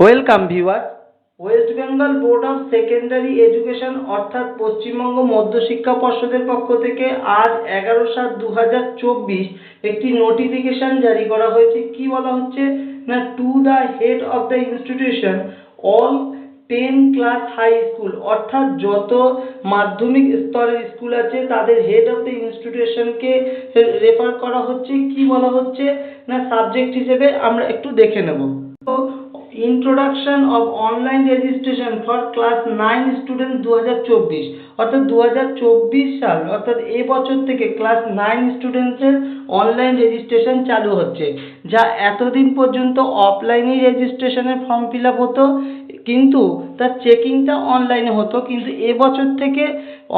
Welcome viewer West Bengal board of secondary education অর্থাৎ পশ্চিমবঙ্গ মধ্যশিক্ষা পর্ষদের পক্ষ থেকে আজ এগারো সাত দু হাজার চব্বিশ একটি নোটিফিকেশন জারি করা হয়েছে। কি বলা হচ্ছে? না to the head of the institution all ten class high school অর্থাৎ যত মাধ্যমিক স্তরের স্কুল আছে, তাদের হেড অফ দ্য ইনস্টিটিউশনকে রেফার করা হচ্ছে। কি বলা হচ্ছে? না সাবজেক্ট হিসেবে আমরা একটু দেখে নেব। Introduction of online registration for class nine student দু হাজার চব্বিশ। অর্থাৎ দু হাজার চব্বিশ সাল, অর্থাৎ এ বছর থেকে ক্লাস নাইন স্টুডেন্টসের অনলাইন রেজিস্ট্রেশন চালু হচ্ছে, যা এতদিন পর্যন্ত অফলাইনেই রেজিস্ট্রেশনের ফর্ম ফিল হতো, কিন্তু তার চেকিংটা অনলাইনে হতো, কিন্তু এবছর থেকে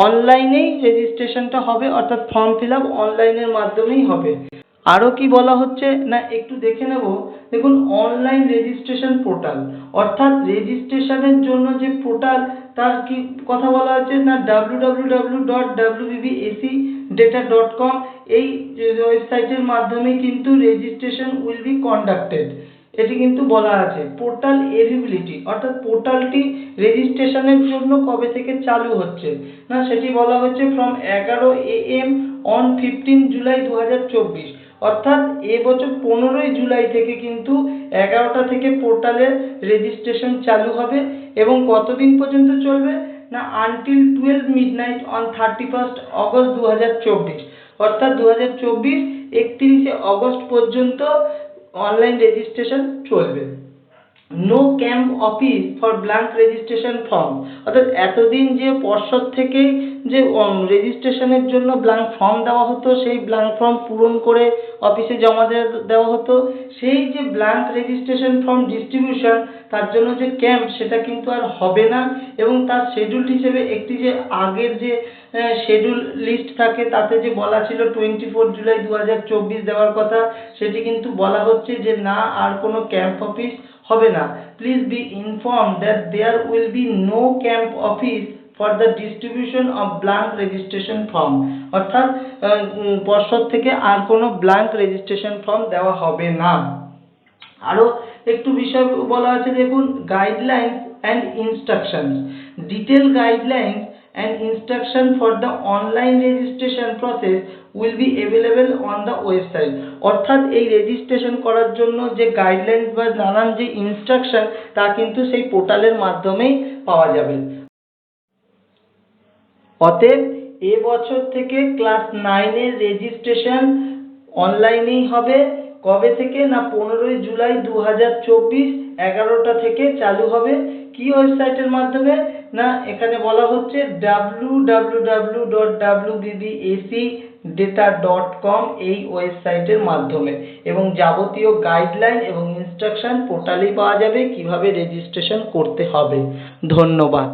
অনলাইনেই রেজিস্ট্রেশনটা হবে, অর্থাৎ ফর্ম ফিল অনলাইনের মাধ্যমেই হবে। আরও কি বলা হচ্ছে? না, একটু দেখে নেব। দেখুন অনলাইন রেজিস্ট্রেশন পোর্টাল অর্থাৎ রেজিস্ট্রেশনের জন্য যে পোর্টাল তার কি কথা বলা হচ্ছে? না W W W dot W BB SE data dot com এই ওয়েবসাইটের মাধ্যমে কিন্তু রেজিস্ট্রেশন উইল বি কন্ডাক্টেড এটি কিন্তু বলা আছে পোর্টাল এলিজিবিলিটি অর্থাৎ পোর্টালটি রেজিস্ট্রেশনের জন্য কবে থেকে চালু হচ্ছে? না, সেটি বলা হচ্ছে ফ্রম এগারো A M on fifteen July দু চব্বিশ। অর্থাৎ এবছর পনেরোই জুলাই থেকে কিন্তু এগারোটা থেকে পোর্টালের রেজিস্ট্রেশন চালু হবে এবং কতদিন পর্যন্ত চলবে? না until twelve midnight on thirty first August দু হাজার চব্বিশ। অর্থাৎ দু হাজার চব্বিশ একত্রিশে অগস্ট পর্যন্ত অনলাইন রেজিস্ট্রেশন চলবে। No camp office for blank registration form অর্থাৎ এতদিন যে পর্ষদ থেকে যে রেজিস্ট্রেশনের জন্য ব্ল্যাঙ্ক ফর্ম দেওয়া হতো, সেই ব্ল্যাঙ্ক ফর্ম পূরণ করে অফিসে জমা দেওয়া হতো, সেই যে ব্ল্যাঙ্ক রেজিস্ট্রেশন ফর্ম ডিস্ট্রিবিউশন তার জন্য যে ক্যাম্প সেটা কিন্তু আর হবে না। এবং তার শিডিউল হিসেবে একটি যে আগের যে শিডিউল লিস্ট থাকে, তাতে যে বলা ছিল টোয়েন্টি ফোর জুলাই দু হাজার চব্বিশ দেওয়ার কথা, সেটি কিন্তু বলা হচ্ছে যে না, আর কোনো ক্যাম্প অফিস হবে না। Please be inform that there will be no camp office for the distribution of blank registration form অর্থাৎ পর্ষদ থেকে আর কোনো ব্ল্যাঙ্ক রেজিস্ট্রেশন ফর্ম দেওয়া হবে না। আরও একটু বিষয় বলা আছে, দেখুন guidelines and instructions detail guidelines and instruction for the online registration process will be available on the website অর্থাৎ এই রেজিস্ট্রেশন করার জন্য যে গাইডলাইন্স বা নানান যে ইনস্ট্রাকশন তা কিন্তু সেই পোর্টালের মাধ্যমেই পাওয়া যাবে। অতএব এ বছর থেকে ক্লাস নাইনের রেজিস্ট্রেশন অনলাইনেই হবে। কবে থেকে? না পনেরোই জুলাই দু হাজার চব্বিশ এগারোটা থেকে চালু হবে। কি ওয়েবসাইটের মাধ্যমে? না, এখানে বলা হচ্ছে W W W dot W BB SE data dot com এই ওয়েবসাইটের মাধ্যমে এবং যাবতীয় গাইডলাইন এবং ইনস্ট্রাকশন পোর্টালেই পাওয়া যাবে কীভাবে রেজিস্ট্রেশন করতে হবে। ধন্যবাদ।